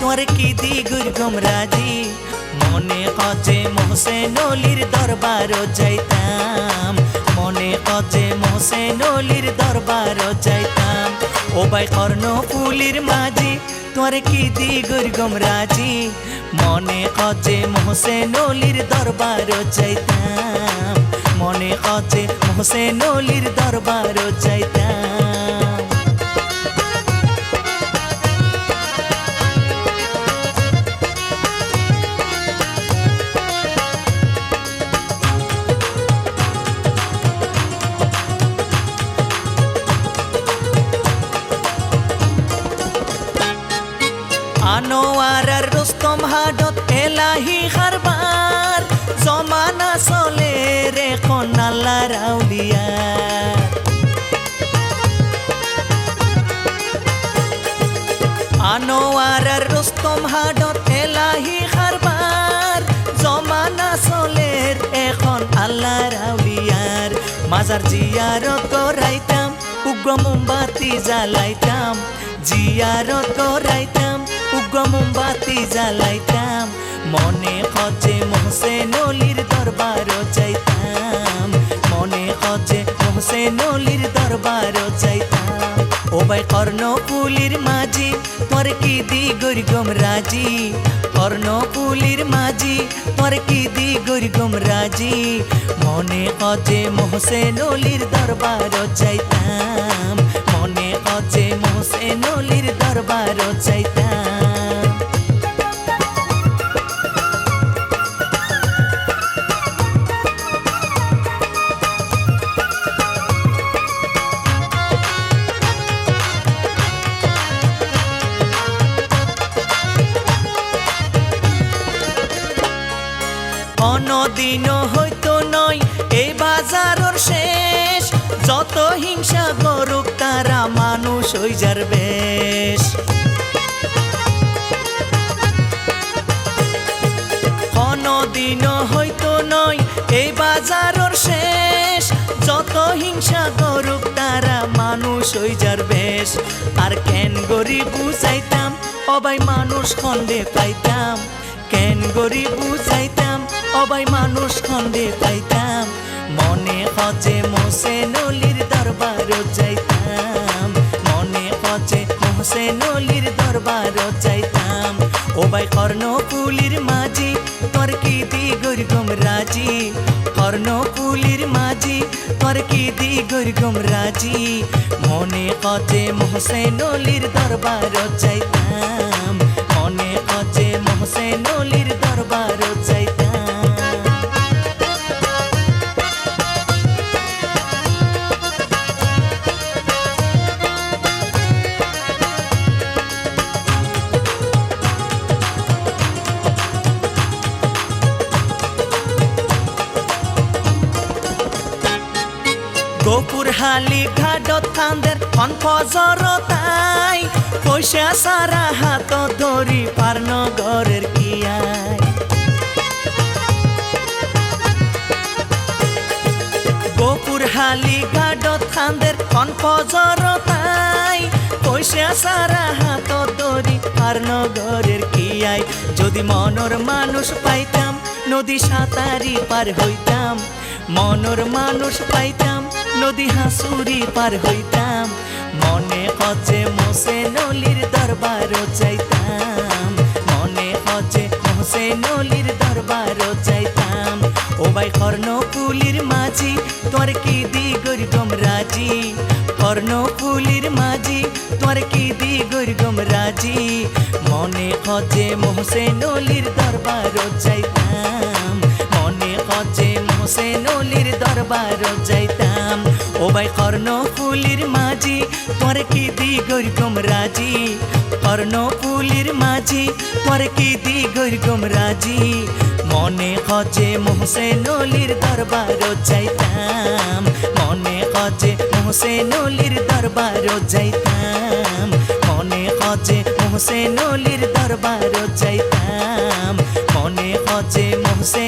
তোর কি দিগুর গমরাজি? মনে কজে মোহসেন অলির দরবার যাইতাম। মনে কজে মোহসেন অলির দরবার যাইতাম। ও বাই কর্ণ ফুলির মাঝি তোর কি দিগুর গমরাজি? মনে কজে মোহসেন অলির দরবার যাইতাম। মনে কজে মোহসেন অলির দরবার যাইতাম। আনোয়ার আর রুস্তম হাডত এলাহি হারবার জমানা চলে রে কনাল্লা রাউলিয়া। আনোয়ার আর রুস্তম হাডত এলাহি হারবার জমানা চলে এখন আল্লাহ রাউলিয়ার। মাজার জিয়ারত করাইতাম, উগ্র মোমবাতি জ্বালাইতাম, জিয়ারত করাইতাম। উগ্র মোমবাতি জ্বালাইতাম। মনে খচে মোহসেন অলির দরবার চাইতাম। মনে খচে মোহসেন অলির দরবার চাইতাম। ও ভাই কর্ণ পুলির মাঝি তোর কি দি গরিগম রাজি কর্ণ পুলির মাঝি তোর কি দি গরিগম রাজি মনে খচে মোহসেন অলির দরবার চাইতাম। মনে খচে মোহসেন অলির দরবার চাইতাম। অনদিনও হইতো নয় এই বাজারর শেষ। যত হিংসা করুক তারা মানুষ হই যার বেশ। অনদিনও হইতো নয় এই বাজারর শেষ। যত হিংসা করুক তারা মানুষ হই যার বেশ। আর কেন গরিব বুঝাইতাম, অবাই মানুষ খন্ডে পাইতাম। কেন গরিব বুঝাইতাম অবাই মানুষ খন্ডে পাইতাম মনে হজে মোসে নলির দরবার যাইতাম। মনে হজে মোসে নলির দরবার যাইতাম। কর্ণ পুলির মাঝি তোর কি দি গরিগম রাজি। কর্ণ পুলির মাঝি তোর কি দি গরিগম রাজি। মনে হজে মোসে নলির দরবার যাইতাম। হালি ঘাটত কান্দের খন ফজর তাই। পয়সা সারা হাত ধরি পার নগরের কিয়াই। গোপুর হালি ঘাটত কান্দের খন ফজর তাই। পয়সা সারা হাত ধরি পার নগরের কিয়াই। যদি মনর মানুষ পাইতাম, নদী সাঁতারি পার হইতাম। মনর মানুষ পাইতাম নদী হাসুরি পার হইতাম। মনে হচ্ছে মোসে নলির দরবার চাইতাম। মনে হচ্ছে মোসে নলির দরবার চাইতাম। ও ভাই কর্ণ পুলির মাঝি, তোর কি দি গরিগম রাজি কর্ণ পুলির মাঝি, তোর কি দি গরিগম রাজি মনে হচ্ছে মোসে নলির দরবার চাইতাম। মনে হচ্ছে মোসে নলির দরবার যাইতাম ভাই কর্ণ ফুলির মাঝি, তোর কি দি গরিগম রাজি? কর্ণ ফুলির মাঝি, তোর কি দি গরিগম রাজি? মনে হচ্ছে মোসে নলির দরবার যাইতাম। মনে হচ্ছে মোসে নলির দরবার যাইতাম। মনে হচ্ছে মোসে নলির দরবার যাইতাম। মনে হচ্ছে মোসে